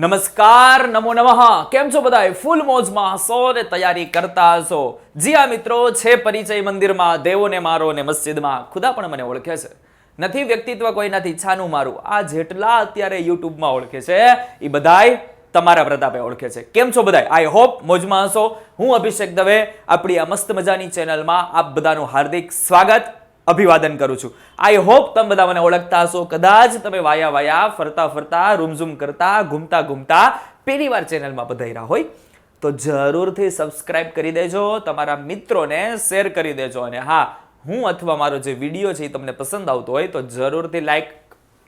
નમસ્કાર, નમો નમઃ. કેમ છો બધા ફૂલ મોજમાં સો ને તૈયારી કરતા હશો. જી આ મિત્રો, છે પરિચય મંદિરમાં, દેવોને મારો ને મસ્જિદમાં. ખુદા પણ મને ઓળખે છે. નથી વ્યક્તિત્વ કોઈનાથી છાનું મારું. આ જેટલા અત્યારે યુટ્યુબમાં ઓળખે છે, એ બધાય તમારા પ્રતાપે ઓળખે છે. કેમ છો બધાય? આઈ હોપ મોજમાં હશો. હું અભિષેક દવે. આપણી આ મસ્ત મજાની ચેનલમાં આપ બધાનું હાર્દિક સ્વાગત. અભિવાદન કરું છું. આઈ હોપ તમે બધા મને ઓળખતા હશો. કદાચ તમે વાયા વાયા, ફરતા ફરતા રૂમઝૂમ કરતા, ઘૂમતા ઘૂમતા પહેલી વાર ચેનલમાં પધાર્યા હોય, તો જરૂરથી સબસ્ક્રાઇબ કરી દેજો, તમારા મિત્રોને શેર કરી દેજો. અને હા, હું અથવા મારો જે વીડિયો છે એ તમને પસંદ આવતો હોય, તો જરૂરથી લાઈક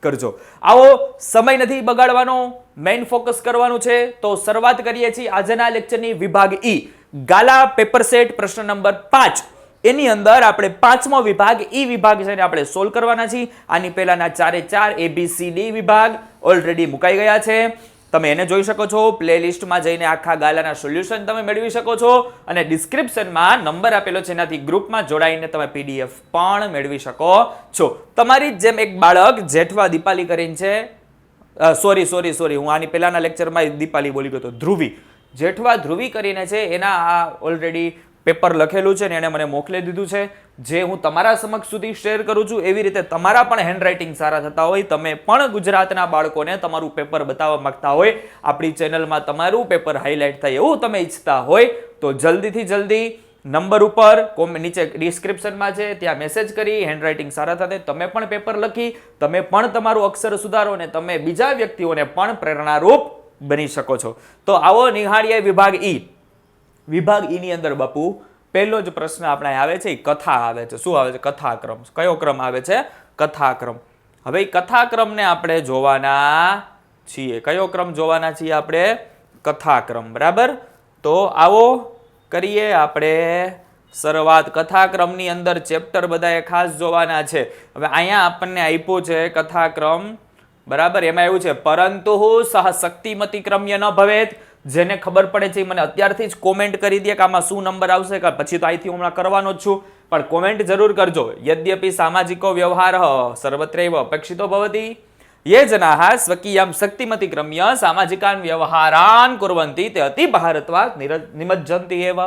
કરજો. આવો સમય નથી બગાડવાનો મેઇન ફોકસ કરવાનું છે, તો શરૂઆત કરીએ છીએ આજના લેક્ચરની વિભાગ ઈ ગાલા પેપર સેટ પ્રશ્ન નંબર પાંચ. એની અંદર આપણે પાંચમો વિભાગ ઈ વિભાગ છે ને આપણે સોલ્વ કરવાના છીએ. આની પહેલાના ચારે ચાર એ બી સી ડી વિભાગ ઓલરેડી મુકાઈ ગયા છે. તમે એને જોઈ શકો છો. પ્લેલિસ્ટમાં જઈને આખા ગાલાના સોલ્યુશન તમે મેળવી શકો છો. અને ડિસ્ક્રિપ્શનમાં નંબર આપેલો છે. એનાથી ગ્રુપમાં જોડાઈને તમે પીડીએફ પણ મેળવી શકો છો. તમારી જેમ એક બાળક જેઠવા દીપાલી કરીને છે. સોરી સોરી સોરી હું આની પહેલાના લેક્ચરમાં દીપાલી બોલી ગયો હતો. ધ્રુવી. જેઠવા ધ્રુવી કરીને છે. એના આ ઓલરેડી પેપર લખેલું છે ને એણે મને મોકલી દીધું છે. જે હું તમારા સમક્ષ સુધી શેર કરું છું, એવી રીતે તમારા પણ હેન્ડરાઇટિંગ સારા થતા હોય, તમે પણ ગુજરાતના બાળકોને તમારું પેપર બતાવવા માંગતા હોય, આપણી ચેનલમાં તમારું પેપર હાઇલાઇટ થાય એવું તમે ઈચ્છતા હોય, તો જલ્દીથી જલ્દી નંબર ઉપર કોમ, નીચે ડિસ્ક્રિપ્શનમાં છે, ત્યાં મેસેજ કરી હેન્ડરાઇટિંગ સારા થતા તમે પણ પેપર લખી, તમે પણ તમારું અક્ષર સુધારો ને તમે બીજા વ્યક્તિઓને પણ પ્રેરણારૂપ બની શકો છો. તો આવો નિહાળીએ વિભાગ ઈ. વિભાગ એની અંદર બાપુ, પહેલો જ પ્રશ્ન આપણે આવે છે એ કથા આવે છે. શું આવે છે? કથાક્રમ. કયો ક્રમ આવે છે? કથાક્રમ. હવે એ કથાક્રમને આપણે જોવાના છીએ. કયો ક્રમ જોવાના છીએ આપણે? કથાક્રમ. બરાબર? તો આવો કરીએ આપણે શરૂઆત. કથાક્રમની અંદર ચેપ્ટર બધાએ ખાસ જોવાના છે. હવે અહીંયા આપણને આપ્યો છે કથાક્રમ. બરાબર? એમાં એવું છે, પરંતુ સહ શક્તિમતી ક્રમ્ય ન ભવેત જેને ખબર પડે છે મને અત્યારથી જ કોમેન્ટ કરી દે કે આમાં શું નંબર આવશે, કે પછી તો અહીંથી હમણાં કરવાનો જ છું. પણ કોમેન્ટ જરૂર કરજો. યદ્યપી સામાજિકો વ્યવહાર સર્વત્રૈવ અપેક્ષિતો ભવતી. યે જનાઃ સ્વકીયમ શક્તિમતી ક્રમ્ય સામાજિકાન વ્યવહારાન કુર્વન્તિ તે અતિ ભારતવા નિમજ્જંતિ એવ.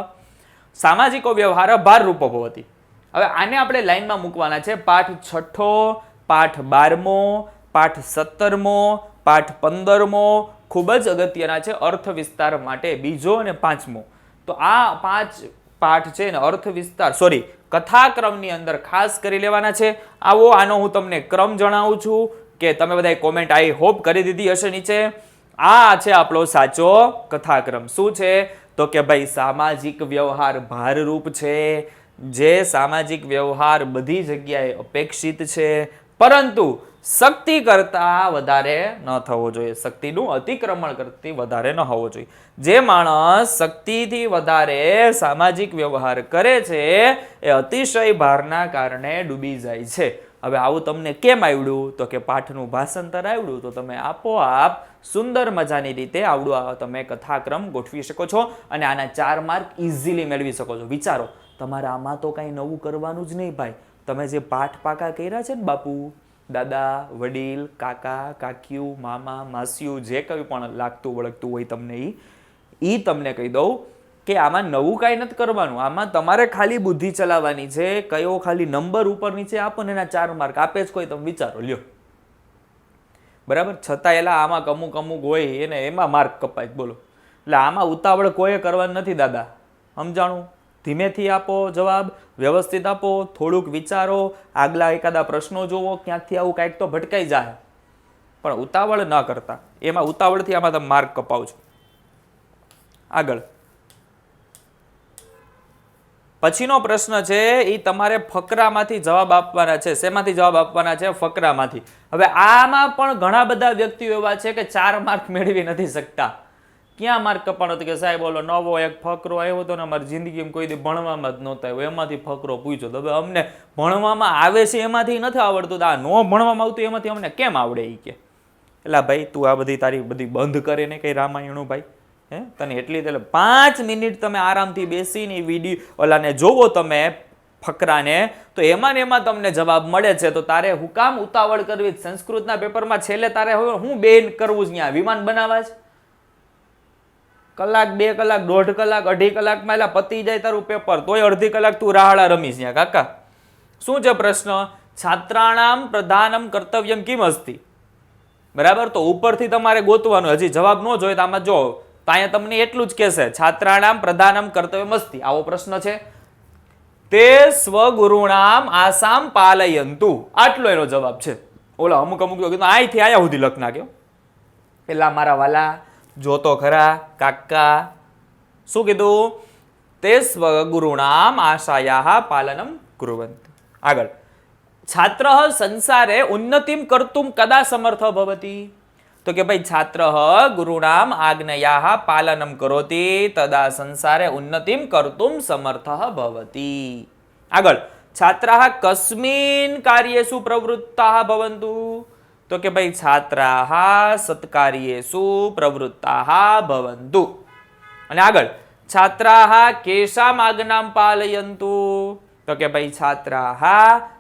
સામાજિકો વ્યવહાર ભારરૂપો ભવતી. હવે આને આપણે લાઈનમાં મૂકવાના છે. પાઠ છઠ્ઠો, પાઠ બારમો, પાઠ સત્તરમો, પાઠ પંદરમો ખૂબ જ અગત્યના છે અર્થ વિસ્તાર માટે બીજો અને પાંચમો. તો આ પાંચ પાઠ છે ને અર્થ વિસ્તાર સોરી કથાક્રમની અંદર ખાસ કરી લેવાના છે. આવો આનો હું તમને ક્રમ જણાવું છું કે તમે બધાએ કોમેન્ટ આઈ હોપ કરી દીધી હશે નીચે. આ છે આપણો સાચો કથાક્રમ. શું છે? તો કે ભાઈ સામાજિક વ્યવહાર ભારરૂપ છે. જે સામાજિક વ્યવહાર બધી જગ્યાએ અપેક્ષિત છે. પરંતુ શક્તિ કરતા વધારે ન થવો જોઈએ. શક્તિનું અતિક્રમણ કરતી વધારે ન હોવો જોઈએ. જે માણસ શક્તિથી વધારે સામાજિક વ્યવહાર કરે છે, એ અતિશય ભારના કારણે ડૂબી જાય છે. હવે આવું તમને કેમ આવડ્યું? તો કે પાઠનું ભાષાંતર આવડ્યું? તો તમે આપોઆપ સુંદર મજાની રીતે આવડું તમે કથાક્રમ ગોઠવી શકો છો અને આના ચાર માર્ક ઇઝીલી મેળવી શકો છો. વિચારો તમારે આમાં તો કાંઈ નવું કરવાનું જ નહીં ભાઈ. તમે જે પાઠ પાકા કર્યા છે ને બાપુ? દાદા, વડીલ, કાકા કાકીયું મામા માસીયું જે કંઈ પણ લાગતું વળગતું હોય તમને એ એ તમને કહી દઉં કે આમાં નવું કાંઈ નથી કરવાનું. આમાં તમારે ખાલી બુદ્ધિ ચલાવવાની છે. કયો ખાલી નંબર ઉપર નીચે આપો ને એના ચાર માર્ક. આપે જ કોઈ, તમે વિચારો, લ્યો. બરાબર? છતાં એલા આમાં અમુક અમુક હોય એને એમાં માર્ક કપાય. બોલો. એટલે આમાં ઉતાવળ કોઈએ કરવાનું નથી દાદા. સમજાણું? ધીમેથી આપો જવાબ, વ્યવસ્થિત આપો, થોડુંક વિચારો, આગલા એકાદા પ્રશ્નો જુઓ, ક્યાંકથી આવું કાંઈક તો ભટકાઈ જાય. પણ ઉતાવળ ન કરતા. એમાં ઉતાવળથી આમાં તમે માર્ક કપાવજો આગળ. પછીનો પ્રશ્ન છે એ તમારે ફકરામાંથી જવાબ આપવાના છે. શેમાંથી જવાબ આપવાના છે? ફકરામાંથી. હવે આમાં પણ ઘણા બધા વ્યક્તિઓ એવા છે કે ચાર માર્ક મેળવી નથી શકતા. ક્યાં માર્ક કપાણો હતો કે સાહેબ, ઓલો નવો એક ફકરો આવ્યો હતો ને અમારી જિંદગીમાં કોઈ દી ભણવામાં જ નહોતા આવ્યો. એમાંથી ફકરો પૂછ્યો તો હવે અમને ભણવામાં આવે છે એમાંથી નથી આવડતું. તો આ ન ભણવામાં આવતું એમાંથી અમને કેમ આવડે એ કે? એટલે ભાઈ, તું આ બધી તારી બધી બંધ કરે ને કંઈ રામાયણું ભાઈ? હે? તને એટલી એટલે પાંચ મિનિટ તમે આરામથી બેસીને વીડિયો ઓલાને જોવો તમે ફકરાને, તો એમાં ને એમાં તમને જવાબ મળે છે. તો તારે હું કામ ઉતાવળ કરવી સંસ્કૃતના પેપરમાં છેલ્લે તારે હવે હું બેન કરવું જ ત્યાં વિમાન બનાવવા છે. કલાક, બે કલાક, દોઢ કલાક, અઢી કલાકમાં એટલે પતી જાય તારું પેપર તોય અડધી કલાક તું રાહડા રમીશ ત્યાં કાકા. શું છે પ્રશ્ન? છાત્રાણામ પ્રધાનમ કર્તવ્યમ કિમ અસ્તિ? બરાબર? તો ઉપરથી તમારે ગોતવાનું, હજી જવાબ ન જોઈએ તો આમાં જો, તો અહીંયા તમને એટલું જ કહેશે, છાત્રાણામ પ્રધાનમ કર્તવ્યમ અસ્તિ. આવો પ્રશ્ન છે. તે સ્વગુરુણામ આસામ પાલયંતુ. આટલો એનો જવાબ છે. ઓલા અમુક અમુક તો કીધું અહીંથી આયા સુધી લખ નાખ્યો પેલા મારા વાલા જોતો ખરા, કાકા? શું કીધું? તે સ્વગુરુણામ આશાયા પાલનમ કુર્વંત. આગળ. છાત્ર સંસારે ઉન્નતિમ કરતું કદા સમર્થ ભવતી? તો કે ભાઈ, છાત્ર ગુરુણામ આજ્ઞયા પાલનમ કરોતી, તદા સંસારે ઉન્નતિમ કરતું સમર્થ ભવતી. આગળ. છાત્રા કસ્મિન કાર્યેષુ પ્રવૃત્તા ભવન્તુ તો કે ભાઈ છાત્રાः સત્કાર્યેષુ પ્રવૃત્તાહા ભવંતુ. અને આગળ, છાત્રાહા કેશામ આજ્ઞામ પાલયંતુ? તો કે ભાઈ છાત્રાः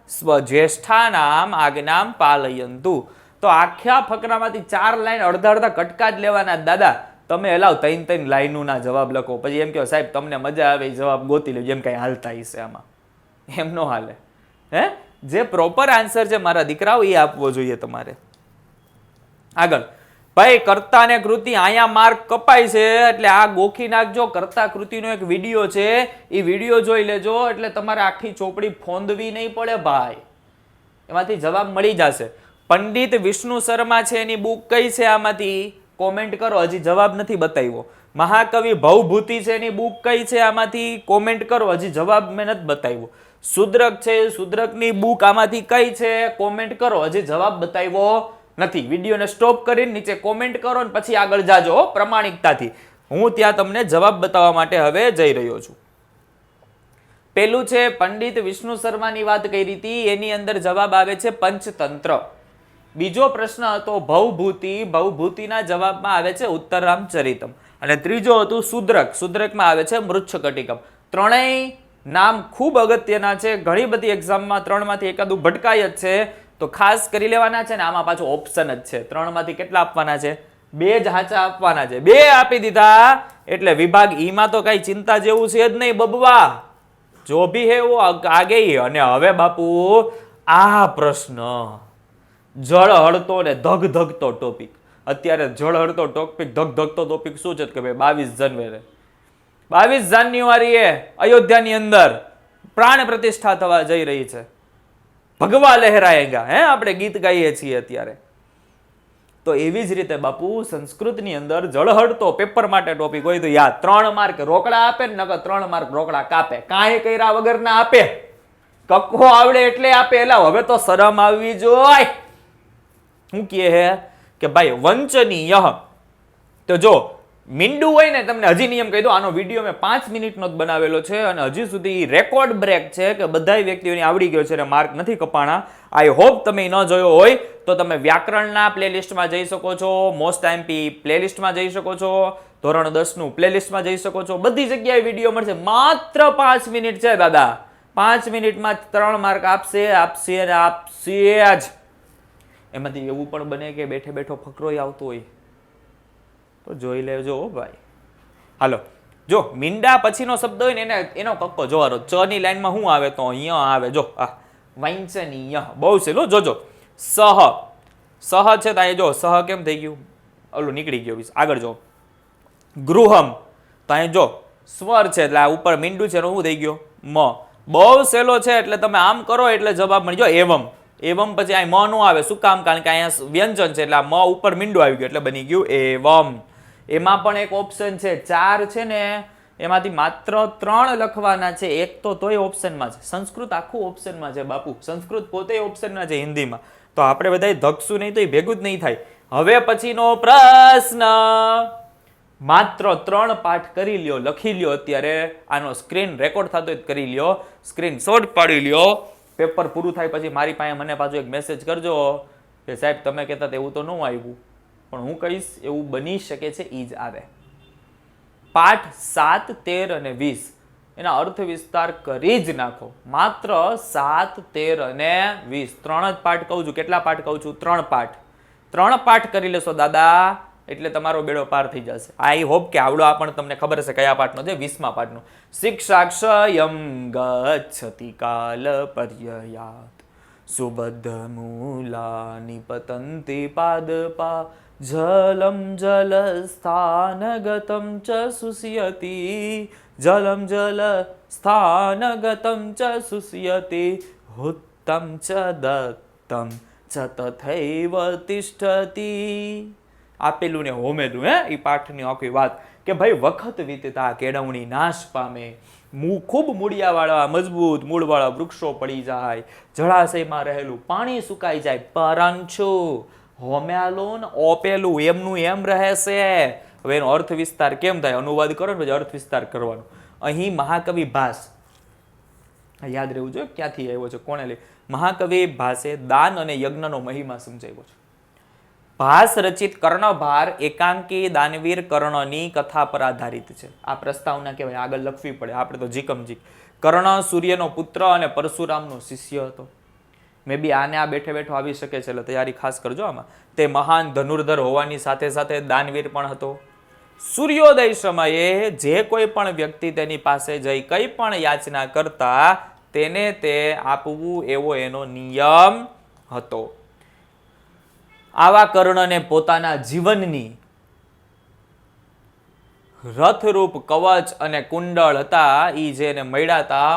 સ્વજ્યેષ્ઠાનામ આજ્ઞામ પાલયંતુ. તો આખ્યા ફકરામાંથી ચાર લાઈન અડધા અડધા કટકા જ લેવાના દાદા. તમે એલાવ તૈન ત્રણ લાઈનોના જવાબ લખો. પછી એમ કહો સાહેબ, તમને મજા આવે. જવાબ ગોતી લેજો. એમ કઈ હાલતા હશે આમાં. એમ નો હાલે. હે? જે પ્રોપર આન્સર છે મારા દીકરાઓ એ આપવો જોઈએ તમારે. આગળ. ભાઈ કર્તા ને કૃતિ અહીંયા માર્ક કપાય છે, એટલે આ ગોખી નાખજો. કર્તા કૃતિનો એક વીડિયો છે. એ વીડિયો જોઈ લેજો, એટલે તમારે આખી ચોપડી ફોંદવી નહીં પડે ભાઈ. એમાંથી જવાબ મળી જશે. પંડિત વિષ્ણુ શર્મા છે એની બુક કઈ છે આમાંથી? કોમેન્ટ કરો, હજી જવાબ નથી બતાવ્યો. મહાકવિ ભવભૂતિ છે એની બુક કઈ છે આમાંથી? કોમેન્ટ કરો, હજી જવાબ મેં નથી બતાવ્યો. શુદ્રક છે શુદ્રકની બુક આમાંથી કઈ છે કોમેન્ટ કરો. હજી જવાબ બતાવ્યો નથી. વિડીયોને સ્ટોપ કરીને નીચે કોમેન્ટ કરો ને પછી આગળ જાજો પ્રમાણિકતાથી. હું ત્યાં તમને જવાબ બતાવવા માટે હવે જઈ રહ્યો છું. પેલું છે, પંડિત વિષ્ણુ શર્માની વાત કરી હતી. એની અંદર જવાબ આવે છે પંચતંત્ર. બીજો પ્રશ્ન હતો, ભવભૂતિ. ભવભૂતિના જવાબમાં આવે છે ઉત્તરામચરિતમ અને ત્રીજો હતું શુદ્રક શુદ્રકમાં આવે છે મૃચ્છકટિકમ ત્રણેય નામ ખૂબ અગત્યના છે. ઘણી બધી એક્ઝામમાં ત્રણમાંથી એકાદું ભટકાય જ છે. તો ખાસ કરી લેવાના છે ને આમાં પાછું ઓપ્શન જ છે. ત્રણમાંથી કેટલા આપવાના છે? બે જ હાચા આપવાના છે. બે આપી દીધા. એટલે વિભાગ ઈમાં તો કઈ ચિંતા જેવું છે જ નહીં, બબવા. જો ભી હે વો આગે અને હવે બાપુ, આ પ્રશ્ન. જળ હળતો ને ધગ ધગતો ટોપિક અત્યારે જળ હળતો ટોપિક ધગ ધગતો ટોપિક શું છે કે ભાઈ બાવીસ જાન્યુઆરી? બાવીસ જાન્યુઆરીએ અયોધ્યાની અંદર પ્રાણ પ્રતિષ્ઠા થવા જઈ રહી છે. ભગવા લહેરાયેગા હે? આપણે ગીત ગાઈએ છીએ અત્યારે. તો એવી જ રીતે બાપુ, સંસ્કૃતની અંદર જળહળતો પેપર માટે ટોપિક હોય તો યાદ. ત્રણ માર્ક રોકડા આપે ને નકર ત્રણ માર્ક રોકડા કાપે. કાંઈ કર્યા વગર ના આપે. કક્કો આવડે એટલે આપે. એલા, હવે તો શરમ આવવી જોઈએ શું કહે હે કે ભાઈ વંચનીય. તો જો મીંડું હોય ને, તમને હજી નિયમ કહી દો, આનો વીડિયો મેં પાંચ મિનિટનો જ બનાવેલો છે અને હજી સુધી રેકોર્ડ બ્રેક છે કે બધા વ્યક્તિઓને આવડી ગયો છે અને માર્ક નથી કપાણા. આઈ હોપ તમે ન જોયો હોય તો તમે વ્યાકરણના પ્લેલિસ્ટમાં જઈ શકો છો મોસ્ટ એમપી પ્લેલિસ્ટમાં જઈ શકો છો, ધોરણ દસનું પ્લેલિસ્ટમાં જઈ શકો છો. બધી જગ્યાએ વીડિયો મળશે. માત્ર પાંચ મિનિટ છે દાદા. પાંચ મિનિટમાં ત્રણ માર્ક આપશે આપશે અને આપશે જ. એમાંથી એવું પણ બને કે બેઠે બેઠો ફકરોય આવતો હોય. તો જોઈ લેજો ભાઈ. હાલો, જો, મીંડા પછીનો શબ્દ હોય ને એને એનો કક્કો જોવાનો. ચ ની લાઈનમાં શું આવે તો અહીંયા આવે. જો, આ વાંચનીય બહુ છે. લો, જોજો. સહ. સહ છે તો અહીંયા જો, સહ કેમ થઈ ગયું? ઓલું નીકળી ગયું આગળ જો. ગૃહમ. તો અહીં જો, સ્વર છે એટલે આ ઉપર મીંડું છે એનો શું થઈ ગયો? મ. બહુ સહેલો છે એટલે તમે આમ કરો એટલે જવાબ મળી જો એવમ. એવમ પછી અહીં મ નું આવે. શું કામ? કારણ કે અહીંયા વ્યંજન છે એટલે આ મ ઉપર મીંડું આવી ગયું એટલે બની ગયું એવમ. એમાં પણ એક ઓપ્શન છે. ચાર છે ને, એમાંથી માત્ર ત્રણ લખવાના છે. એક તો તોય ઓપ્શનમાં છે. સંસ્કૃત આખું ઓપ્શનમાં છે બાપુ. સંસ્કૃત પોતે ઓપ્શનમાં છે હિન્દીમાં. તો આપણે બધા ધગશું નહીં તો એ ભેગું જ નહીં થાય. હવે પછીનો પ્રશ્ન. માત્ર ત્રણ પાઠ કરી લ્યો, લખી લ્યો અત્યારે. આનો સ્ક્રીન રેકોર્ડ થતો કરી લ્યો. સ્ક્રીન શોર્ટ પાડી લ્યો. પેપર પૂરું થાય પછી મારી પાસે મને પાછું એક મેસેજ કરજો કે સાહેબ, તમે કહેતા હતા એવું તો ન આવ્યું. પણ હું કહીશ, એવું બની શકે છે, ઈ આવે. પાઠ સાત, તેર અને વીસ. એના અર્થ વિસ્તાર કરી જ નાખો. માત્ર સાત, તેર અને વીસ. ત્રણ જ પાઠ કહું છું. કેટલા પાઠ કહું છું? ત્રણ પાઠ. ત્રણ પાઠ કરી લેશો, દાદા, એટલે તમારો બેડો પાર થઈ જશે. આઈ હોપ કે આવડો આ પણ તમને ખબર હશે કયા પાઠનો છે, વીસમા પાઠનો. શિક્ષાક્ષયમ ગચ્છતિ કાલ પર્યયાત. સુબદ્ધ મૂલાની પતંતિ પાદપા સ્થાનગતમ ચ સુસ્યતિ જલમ જલ સ્થાનગતમ ચ સુસ્યતિ હુત્તમ ચ દત્તમ ચ તથૈવ તિષ્ઠતિ આપેલું ને હોમેલું, હે? એ પાઠની આખી વાત કે ભાઈ વખત વીતતા કેળવણી નાશ પામે. મૂ ખૂબ મૂળિયાવાળા, મજબૂત મૂળવાળા વૃક્ષો પડી જાય. જળાશયમાં રહેલું પાણી સુકાઈ જાય. પરંતુ હોમ્યાલું ને ઓપેલું, એમનું એમ રહેશે. હવે એનો અર્થ વિસ્તાર કેમ થાય? અનુવાદ કરો ને પછી અર્થ વિસ્તાર કરવાનો. અહીં મહાકવિ ભાસ. યાદ રહેવું જોઈએ? ક્યાંથી આવ્યો છે? કોણે લે મહાકવિ ભાસે દાન અને યજ્ઞનો મહિમા સમજાવ્યો છે. ભાસ રચિત કર્ણભાર એકાંકી દાનવીર કર્ણની કથા પર આધારિત છે. આ પ્રસ્તાવના કહેવાય. આગળ લખવી પડે. આપણે તો જીકમ જીક કર્ણ સૂર્યનો પુત્ર અને પરશુરામનો શિષ્ય હતો. મે બી આને આ બેઠે બેઠો આવી શકે છે, એટલે તૈયારી ખાસ કરજો આમાં. તે મહાન ધનુર્ધર હોવાની સાથે સાથે દાનવીર પણ હતો. સૂર્યોદય સમયે જે કોઈ પણ વ્યક્તિ તેની પાસે જઈ કંઈ પણ યાચના કરતા, તેને તે આપવું એવો એનો નિયમ હતો. આવા કર્ણને પોતાના જીવનની રથરૂપ કવચ અને કુંડળ હતા એ જેને મળ્યા હતા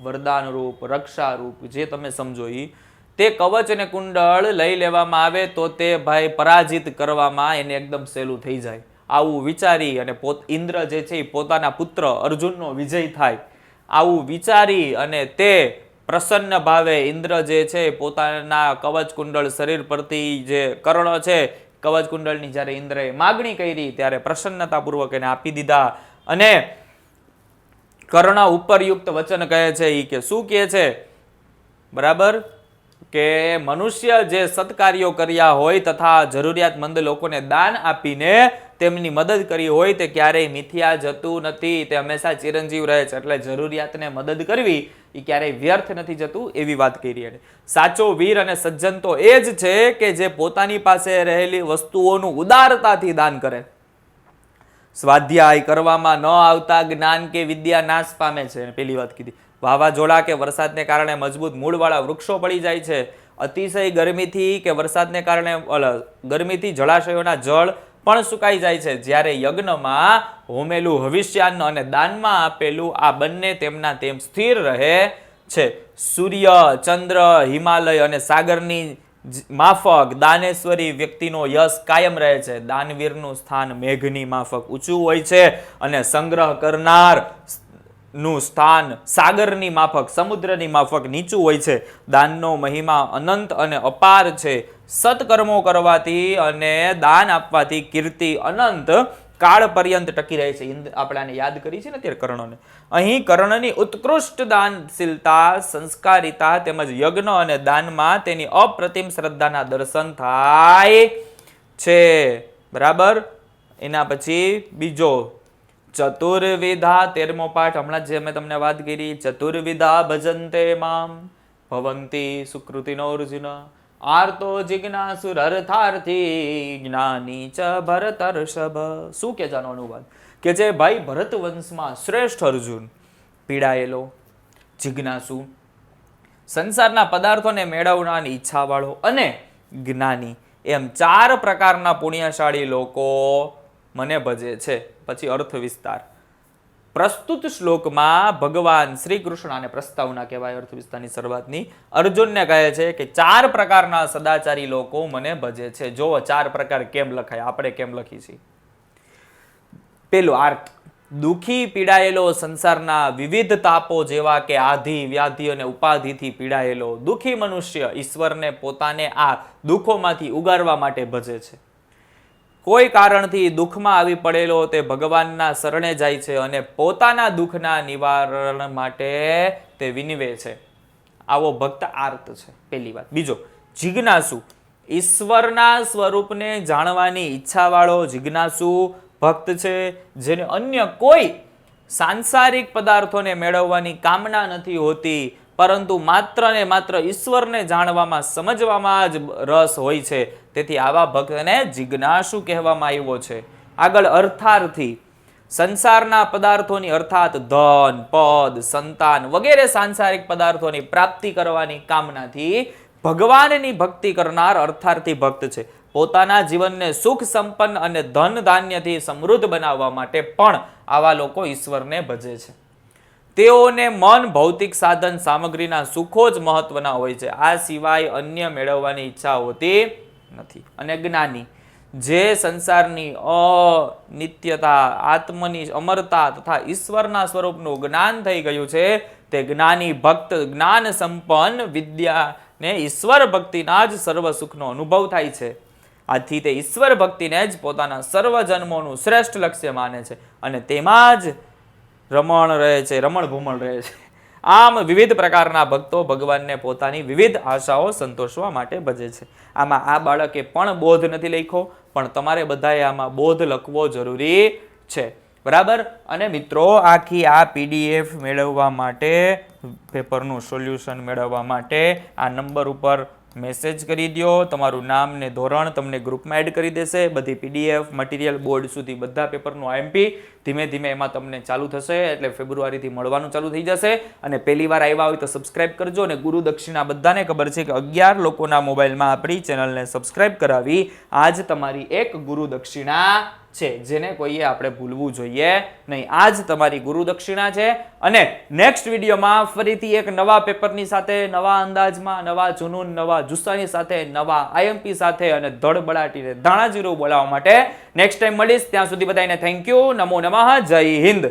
વરદાન રૂપ રક્ષા રૂપ જે તમે સમજો એ તે કવચ અને કુંડળ લઈ લેવામાં આવે તો તે ભાઈ પરાજિત કરવામાં એને એકદમ સહેલું થઈ જાય. આવું વિચારી અને પોત, ઇન્દ્ર જે છે એ પોતાના પુત્ર અર્જુનનો વિજય થાય. આવું વિચારી અને તે પ્રસન્ન ભાવે ઇન્દ્ર જે છે પોતાના કવચ કુંડળ શરીર પરથી જે કર્ણ છે, કવચ કુંડળની જ્યારે ઇન્દ્રએ માગણી કરી ત્યારે પ્રસન્નતાપૂર્વક એને આપી દીધા અને કર્ણ ઉપરયુક્ત વચન કહે છે એ કે શું કહે છે? બરાબર? કે મનુષ્ય જે સત્કાર્યો કર્યા હોય તથા જરૂરિયાતમંદ લોકોને દાન આપીને તેમની મદદ કરી હોય તે ક્યારેય મિથ્યા જતું નથી. તે હંમેશા ચિરંજીવ રહે છે. એટલે જરૂરિયાતને મદદ કરવી એ ક્યારેય વ્યર્થ નથી જતું એવી વાત કરી એને. સાચો વીર અને સજ્જન તો એ જ છે કે જે પોતાની પાસે રહેલી વસ્તુઓનું ઉદારતાથી દાન કરે. સ્વાધ્યાય કરવામાં ન આવતા જ્ઞાન કે વિદ્યા નાશ પામે છે. પેલી વાત કીધી. વાવાઝોડા કે વરસાદને કારણે મજબૂત મૂળવાળા વૃક્ષો પડી જાય છે. અતિશય ગરમીથી કે વરસાદને કારણે ગરમીથી જળાશયોના જળ પણ સુકાઈ જાય છે. જ્યારે યજ્ઞમાં હોમેલું હવિષ્યાન્ન અને દાનમાં આપેલું આ બંને તેમના તેમ સ્થિર રહે છે. સૂર્ય, ચંદ્ર, હિમાલય અને સાગરની માફક, દાનેશ્વરી વ્યક્તિનો યશ કાયમ રહે છે. દાનવીરનું સ્થાન મેઘની માફક ઊંચું હોય છે અને સંગ્રહ કરનારનું સ્થાન સાગરની માફક, સમુદ્રની માફક નીચું હોય છે. દાનનો મહિમા અનંત અને અપાર છે. સત્કર્મો કરવાથી અને દાન આપવાથી કીર્તિ અનંત કાળ પર્યંત ટકી રહે છે. હિન્દ આપણે યાદ કરી છે ને અત્યારે કર્ણને. અહીં કર્ણની ઉત્કૃષ્ટ દાનશીલતા, સંસ્કારિતા તેમજ યજ્ઞ અને દાનમાં તેની અપ્રતિમ શ્રદ્ધાના દર્શન થાય છે. બરાબર? એના પછી બીજો, ચતુર્વિધા તેરમો પાઠ. હમણાં જે મેં તમને વાત કરી, ચતુર્વિધા ભજંતે મામ, ભવંતી સુકૃતિનો અર્જુન. આર્તો જિજ્ઞાસુર અર્થાર્થી જ્ઞાની ચ ભરતર્ષભ શું કે જાનો અનુવાદ? કે જે ભાઈ ભરત વંશમાં શ્રેષ્ઠ અર્જુન, પીડાયેલો, જિજ્ઞાસુ, સંસારના પદાર્થોને મેળવવાની ઈચ્છાવાળો અને જ્ઞાની. એમ ચાર પ્રકારના પુણ્યશાળી લોકો મને ભજે છે. પછી અર્થ વિસ્તાર પ્રસ્તુત શ્લોકમાં ભગવાન શ્રી કૃષ્ણ અને પ્રસ્તાવના કહેવાય અર્થ વિસ્તારની શરૂઆતની. અર્જુનને કહે છે કે ચાર પ્રકારના સદાચારી લોકો મને ભજે છે. જો ચાર પ્રકાર કેમ લખાય? આપણે કેમ લખી છીએ પેલું આર્ત દુખી પીડાયેલો સંસારના વિવિધ તાપો જેવા કે આધિ, વ્યાધિ અને ઉપાધિથી પીડાયેલો દુખી મનુષ્ય ઈશ્વરને પોતાને આ દુઃખોમાંથી ઉગારવા માટે ભજે છે. કોઈ કારણથી દુઃખમાં આવી પડેલો તે ભગવાનના શરણે જાય છે અને પોતાના દુઃખના નિવારણ માટે તે વિનવે છે. આવો ભક્ત આર્ત છે, પહેલી વાત. બીજો, જિજ્ઞાસુ. ઈશ્વરના સ્વરૂપને જાણવાની ઈચ્છાવાળો જિજ્ઞાસુ ભક્ત છે, જેને અન્ય કોઈ સાંસારિક પદાર્થોને મેળવવાની કામના નથી હોતી પરંતુ માત્ર ને માત્ર ઈશ્વરને જાણવામાં, સમજવામાં જ રસ હોય છે. તેથી આવા ભક્તને જિજ્ઞાસુ કહેવામાં આવ્યો છે. આગળ અર્થાર્થી, સંસારના પદાર્થોની અર્થાત ધન, પદ, સંતાન વગેરે સાંસારિક પદાર્થોની પ્રાપ્તિ કરવાની કામનાથી ભગવાનની ભક્તિ કરનાર અર્થાર્થી ભક્ત છે. પોતાના જીવનને સુખ, સંપન્ન અને ધન ધાન્યથી સમૃદ્ધ બનાવવા માટે પણ આવા લોકો ઈશ્વરને ભજે છે. તેઓને મન, ભૌતિક સાધન, સામગ્રીના સુખો જ મહત્વના હોય છે. આ સિવાય અન્ય મેળવવાની ઈચ્છા હોતી નથી. અને જ્ઞાની, જે સંસારની અનિત્યતા, આત્મની અમરતા તથા ઈશ્વરના સ્વરૂપનું જ્ઞાન થઈ ગયું છે, તે જ્ઞાની ભક્ત જ્ઞાન સંપન્ન વિદ્યાને ઈશ્વર ભક્તિના જ સર્વ સુખનો અનુભવ થાય છે. આથી તે ઈશ્વર ભક્તિને જ પોતાના સર્વ જન્મોનું શ્રેષ્ઠ લક્ષ્ય માને છે. અને તેમાં જ રમણ રહે છે, રમણ ભૂમણ રહે છે. આમ વિવિધ પ્રકારના ભક્તો ભગવાનને પોતાની વિવિધ આશાઓ સંતોષવા માટે ભજે છે. આમાં આ બાળકે પણ બોધ નથી લખ્યો, પણ તમારે બધાએ આમાં બોધ લખવો જરૂરી છે. બરાબર? અને મિત્રો, આખી આ પીડીએફ મેળવવા માટે, પેપરનું સોલ્યુશન મેળવવા માટે આ નંબર ઉપર મેસેજ કરી દો તમારું નામ ને ધોરણ તમને ગ્રુપમાં એડ કરી દેશે, બધી પીડીએફ, મટીરિયલ, બોર્ડ સુધી બધા પેપરનું આઈએમપી ધીમે ધીમે એમાં તમને ચાલુ થશે, એટલે ફેબ્રુઆરીથી મળવાનું ચાલુ થઈ જશે. અને પહેલી વાર આવ્યા હોય તો સબસ્ક્રાઇબ કરજો અને ગુરુ દક્ષિણા બધાને ખબર છે કે અગિયાર લોકોના મોબાઈલમાં આપણી ચેનલને સબસ્ક્રાઇબ કરાવી. આજ તમારી એક ગુરુ દક્ષિણા છે, જેને કોઈએ આપણે ભૂલવું જોઈએ નહીં. આ જ તમારી ગુરુ દક્ષિણા છે અને નેક્સ્ટ વિડીયોમાં ફરીથી એક નવા પેપરની સાથે, નવા અંદાજમાં, નવા જુનૂન, નવા જુસ્સાની સાથે, નવા આઈએમપી સાથે અને ધડબડાટીને ધાણા જીરું બોલાવવા માટે નેક્સ્ટ ટાઈમ મળીશ. ત્યાં સુધી બધાને થેન્ક યુ નમો નમઃ. જય હિન્દ.